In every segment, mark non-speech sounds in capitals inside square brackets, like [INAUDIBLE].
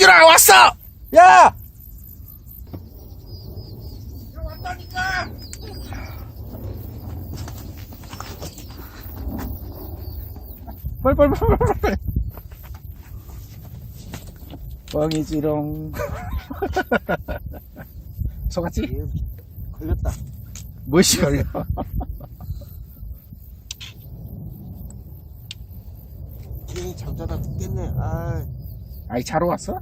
여기라! 왔어! 야! 야, 왔다니까! 빨리, 빨리, 빨리, 빨리, 빨리. 뻥이지롱. [LAUGHS] 속았지? 걸렸다. 무엇이 걸려? [LAUGHS] 괜히 잠자다 죽겠네. 아, 아이, 자러 왔어?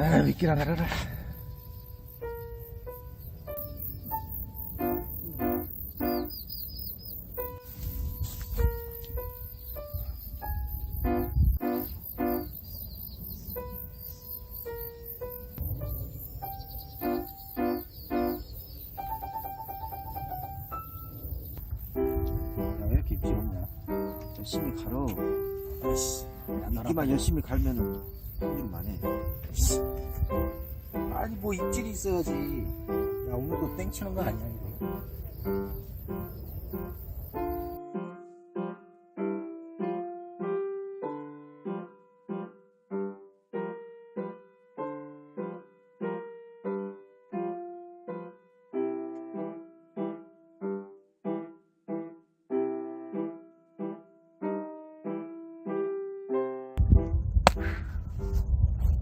아, 미끼나 왜 이렇게 입질 없냐? 열심히. 아이씨, 이끼만 열심히 갈면은 좀 많네. 아니 뭐 입질이 있어야지. 야 오늘도 땡치는 거 아니야 이거?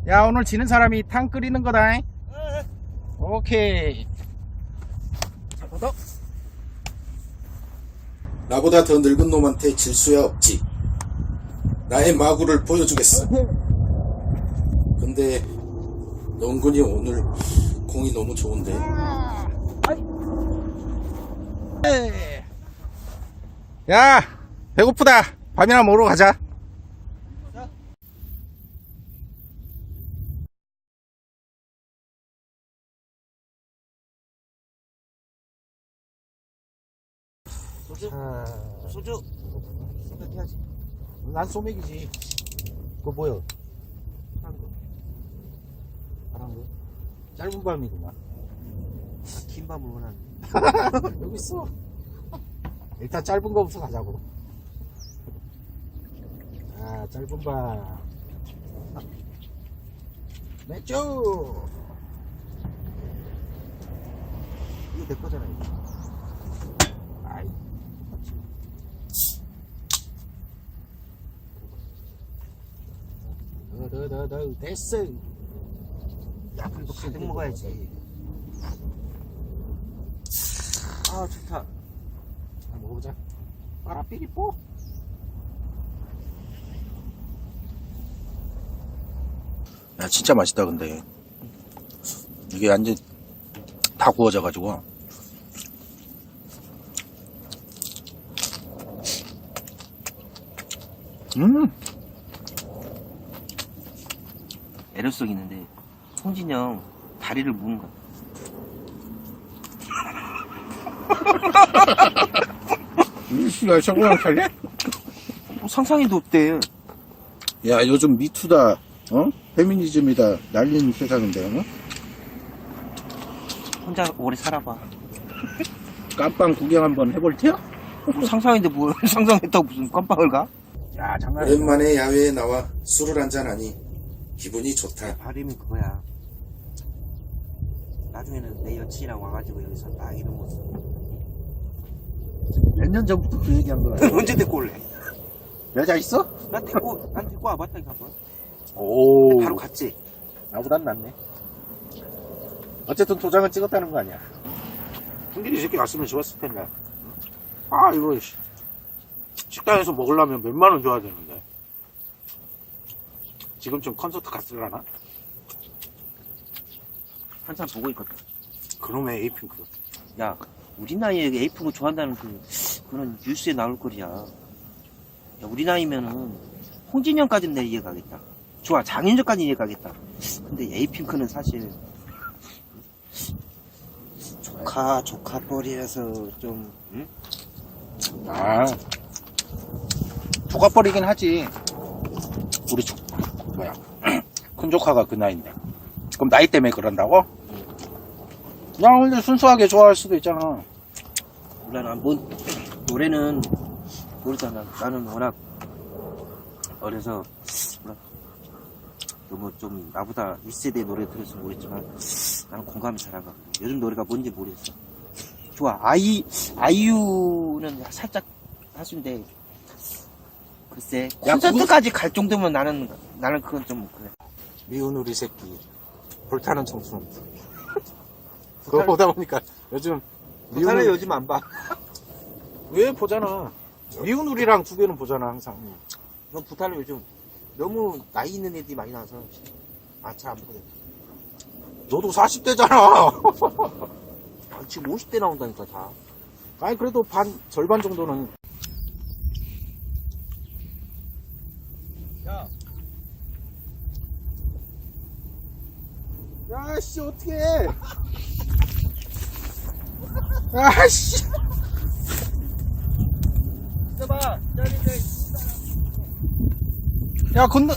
야 오늘 지는 사람이 탕 끓이는 거다. 오케이. 잡아도. 나보다 더 늙은 놈한테 질 수야 없지. 나의 마구를 보여주겠어. 근데 은근히 오늘 공이 너무 좋은데. 야 배고프다. 밥이나 먹으러 가자. 소주? 아, 소주? 생각해야지. 난 소맥이지. 그거 뭐야? 파란 거. 파란 거? 짧은 밤이구만. 아, 긴 밤을 원하는. [LAUGHS] 여기 있어. 일단 짧은 거부터 가자고. 아, 짧은 밤. 맥주! 이거 내 거잖아, 이거. 아이, 더, 더, 더, 더, 됐어. 야, 그래도 가득 먹어야지. 아, 좋다. 자, 먹어보자. 빨아, 삐리뽀. 야, 진짜 맛있다, 근데. 이게 완전 다 구워져 가지고. 음, 애로성 있는데, 송진영 다리를 무는 거. 이씨가 저거랑 살래? 뭐 상상해도 없대. 야, 요즘 미투다, 어? 페미니즘이다, 날린 세상인데, 어? 혼자 오래 살아봐. 깜빵 구경 한번 해볼 테야? 뭐 상상했는데 [LAUGHS] 뭘 상상했다고 무슨 깜빵을 가? 야, 장난. 오랜만에 야외에 나와 술을 한잔하니 기분이 좋다. 바람이 그거야. 나중에는 내 여친이랑 와가지고 여기서 딱 이런 모습. 몇년 전부터 그 얘기한 거야. [LAUGHS] 언제 데리고 올래? 여자 있어? 난 데리고, 난 데리고 와봤다니까, 한번. 오. 바로 갔지. 나보단 낫네. 어쨌든 도장은 찍었다는 거 아니야. 한길이 새끼 갔으면 좋았을 텐데. 아, 이거, 씨. 식당에서 먹으려면 몇만 원 줘야 되는데. 지금쯤 콘서트 갔을라나? 한참 보고 있거든. 그놈의 에이핑크. 야, 우리 나이에 에이프고 좋아한다는 그, 그런 뉴스에 나올 거리야. 야, 우리 나이면은, 홍진영까지는 내 이해가겠다. 좋아, 장윤정까지 이해가겠다. 근데 에이핑크는 사실, 조카, 조카뻘이라서 좀, 응? 아. 조카버리긴 하지. 우리 조, 뭐야. [CLEARS THROAT] 큰 조카가 그 나이인데. 그럼 나이 때문에 그런다고? 야, 근데 순수하게 좋아할 수도 있잖아. 몰라, 나 뭐, 노래는 모르잖아. 나는 워낙 어려서 너무 좀 나보다 1세대 노래 들었으면 모르겠지만 나는 공감이 잘 안 가. 요즘 노래가 뭔지 모르겠어. 좋아. 아이 아이유는 살짝 하시는데 글쎄 야, 콘서트까지 갈 정도면 나는 나는 그건 좀 그래. 미운 우리 새끼. 불타는 청춘. [LAUGHS] 그거 보다 보니까 요즘 부산에 요즘 안 봐. [LAUGHS] 왜 보잖아. 미운 우리랑 두 개는 보잖아 항상. 전 부탄을 요즘 너무 나이 있는 애들이 많이 나와서 아 잘 안 보거든. 너도 40대잖아. [LAUGHS] 아, 지금 50대 나온다니까 다. 아니 그래도 반 절반 정도는 야, 씨, 어떻게 해? 아, 씨. 봐봐, 야, 건너.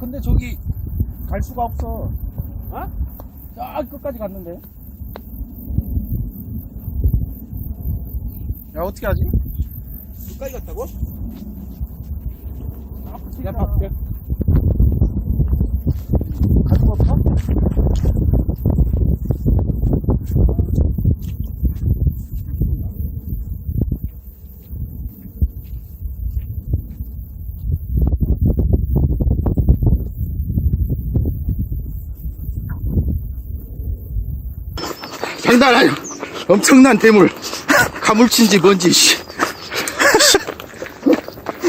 근데 저기 갈 수가 없어. 어? 야, 끝까지 갔는데. 야, 어떻게 하지? 누까지 갔다고? 야, 밥, 야. 장난아요. 엄청난 대물. 가물친지 뭔지, 씨.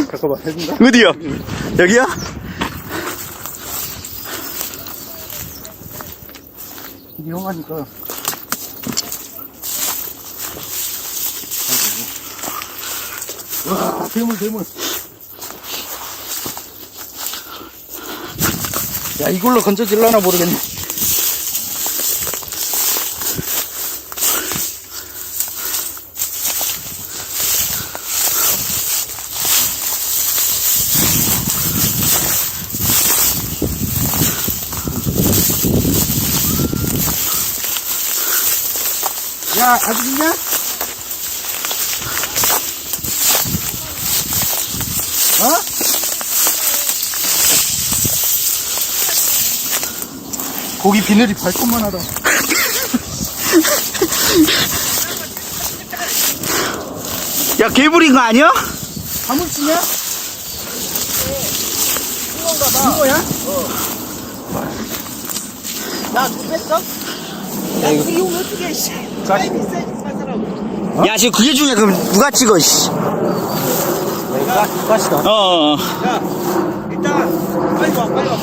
잠깐만, 해준다? 어디요? 여기야? 위험하니까. 와, 대물, 대물. 야, 이걸로 건져질라나 모르겠네. 야, 아직 있냐? 어? 고기 비늘이 발톱만 하다. 야, 개불인 거 아니야? 가물치냐? 이거야? 야, 돈 뺐어? 야, 이거 왜 어떻게, 씨. 가시. 야, 지금 그게 중요해. 그럼 누가 찍어, 씨. 가시다. 어. 야, 일단, 빨리 와, 빨리 와, 빨리 와.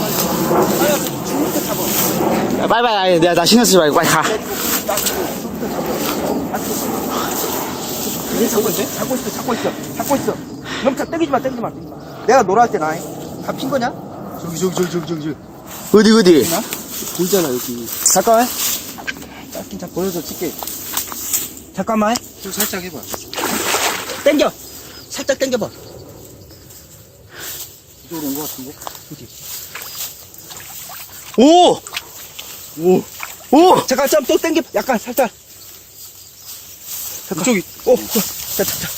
빨리 와, 중부터 잡아. 야, 빨리 빨리. 아니, 내가 나 신경 쓰지 말고 빨리 가. 이게 잡고 있어? 잡고 있어, 잡고 있어, 잡고 있어. 넘쳐, 땡기지 마, 땡기지 마, 땡기지 마. 내가 놀아 할 때나, 다핀 거냐? 저기, 저기, 저기, 저기, 저기. 저기. 어디, 어디? 보이잖아, 여기. 잠깐만. 잡 보여줘, 찍게. 잠깐만. 좀 살짝 해봐. 땡겨! 살짝 땡겨봐. 이쪽으로 온 것 같은데? 오! 오! 오! 잠깐, 좀또 땡겨. 약간, 살짝. 잠깐. 이쪽이. 오, 자, 자, 자.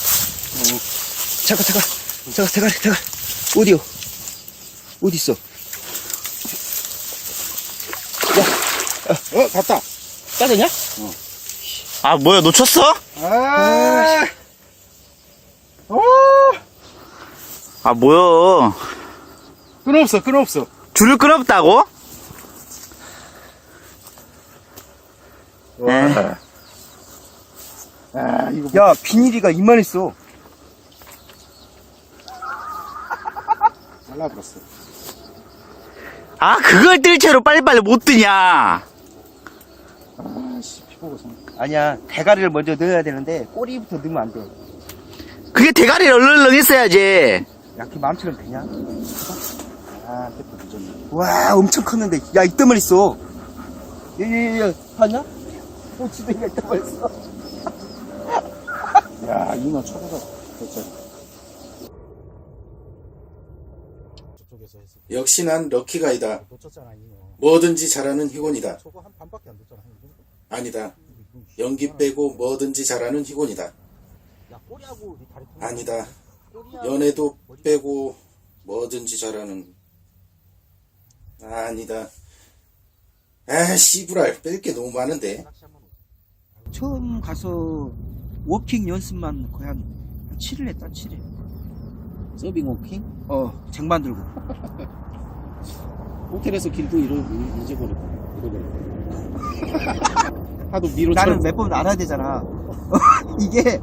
잠깐, 잠깐. 잠깐, 잠깐, 잠깐. 어디요? 어디 있어? 어, 갔다. 빠졌냐? 아, 뭐야, 놓쳤어? 아, 어, 아, 뭐야. 끊없어, 끊없어. 줄을 끊었다고? 와. 아, 이거. 야, 비닐이가 이만했어. [LAUGHS] 잘라버렸어. 아, 그걸 뜰 채로 빨리빨리 못 뜨냐? 아니야, 대가리를 먼저 넣어야 되는데, 꼬리부터 넣으면 안 돼. 그게 대가리를 얼렁얼렁 했어야지. 야, 그 마음처럼 되냐? 아, 페퍼 늦었네. 와, 엄청 컸는데. 야, 이때만 있어. 예, 예, 예. 봤냐? 어, 지댕이가 이때만 있어. 야, 이너 초보가 됐잖아. 저쪽에서 했을 때 역시 난 럭키가이다. 놓쳤잖아. 뭐든지 잘하는 희곤이다. 저거 한 반밖에 안 됐잖아. 아니다. 연기 빼고 뭐든지 잘하는 희곤이다. 아니다. 연애도 빼고 뭐든지 잘하는 아니다. 아 씨부랄 뺄 게 너무 많은데. 처음 가서 워킹 연습만 거의 한 7일 했다, 7일. 서빙 워킹? 어, 쟁반 들고. 호텔에서 길도 잃어, 잊어버렸다. [LAUGHS] 하도 미로 나는 몇 번 알아야 되잖아. [LAUGHS] 이게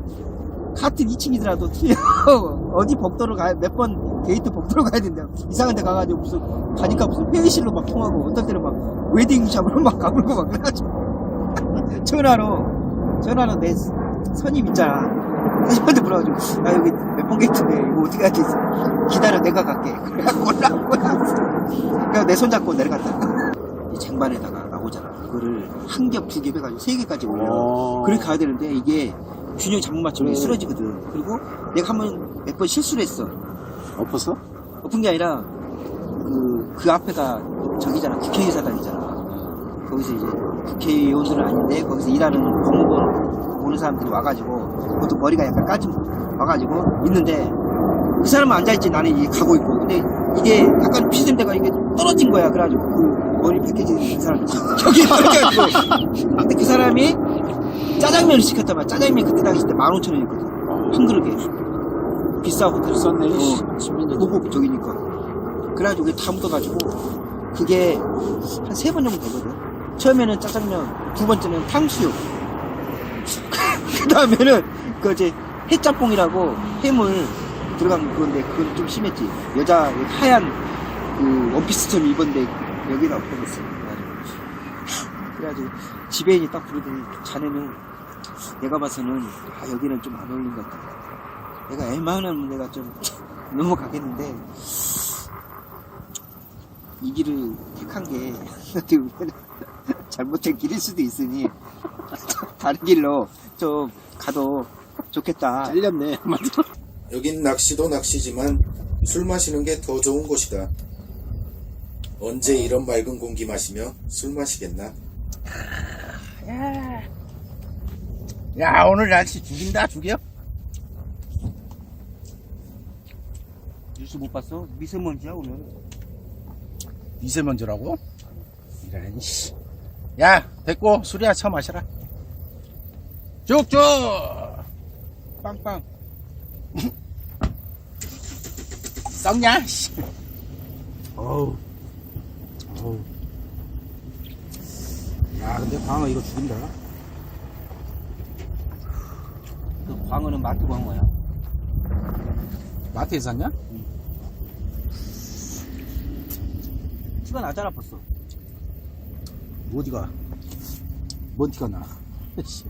같은 2층이더라도 틀려. [LAUGHS] 어디 복도로 가야 몇 번 게이트 복도로 가야 된다. 이상한 데 가가지고 무슨 가니까 무슨 회의실로 막 통하고 어떨 때는 막 웨딩샵으로 막 가물고 막 그래가지고 [LAUGHS] 전화로 전화로 내 선임 있잖아. 선임한테 물어가지고 나 여기 몇 번 게이트인데 이거 어떻게 하지? 기다려 내가 갈게. 그래갖고 올라온 거야. 그래서 내 손잡고 내려갔다. 이 쟁반에다가. 그거를 한 겹, 두 겹 해가지고 세 개까지 올려. 어. 그렇게 가야 되는데 이게 균형 잘못 맞추면 쓰러지거든. 그리고 내가 한 번 몇 번 실수를 했어. 엎었어? 엎은 게 아니라 그, 그 앞에가 저기잖아. 국회의사당이잖아. 거기서 이제 국회의원들은 아닌데 거기서 일하는 공무원 오는 사람들이 와가지고 그것도 머리가 약간 까진 와가지고 있는데 그 사람은 앉아있지 나는 이제 가고 있고 근데 이게 약간 비슷한 데가 이게 떨어진 거야 그래가지고 그 머리 패키지 사람. 저기 떨어져가지고 [LAUGHS] 근데 그 사람이 짜장면을 시켰단 말이야. 짜장면 그때 당시 때 15,000원이었거든. 한 그릇에. 비싸고 비쌌네, 어. 10년 전. 고급 저기니까. 그래가지고 그게 다 묻어가지고 그게 한 세 번 정도 되거든. 처음에는 짜장면 두 번째는 탕수육. [LAUGHS] 그 다음에는 그 이제 해짬뽕이라고 해물 들어간 그건데 그건 좀 심했지. 여자 하얀 그 원피스처럼 입었는데 여기다 엎어졌어 그래가지고 그래가지고 지배인이 딱 부르더니 자네는 내가 봐서는 아 여기는 좀 안 어울린 것 같다 내가 웬만하면 내가 좀 [LAUGHS] 넘어가겠는데 이 길을 택한 게 어떻게 보면 [LAUGHS] 잘못된 길일 수도 있으니 [LAUGHS] 다른 길로 좀 가도 좋겠다. 잘렸네. 여긴 낚시도 낚시지만 술 마시는 게 더 좋은 곳이다. 언제 이런 맑은 공기 마시며 술 마시겠나? 야, 오늘 날씨 죽인다, 죽여? 뉴스 못 봤어? 미세먼지야 오늘. 미세먼지라고? 이런, 씨. 야, 됐고, 술이야, 쳐 마셔라. 쭉쭉! 빵빵. [LAUGHS] 썩냐? 씨. 어우. 어우. 야, 근데 광어 이거 죽인다. 그 광어는 마트 광어야. 마트에서 샀냐? 티가 나잖아 벌써. 어디가? 뭔 티가 나? [LAUGHS] 씨.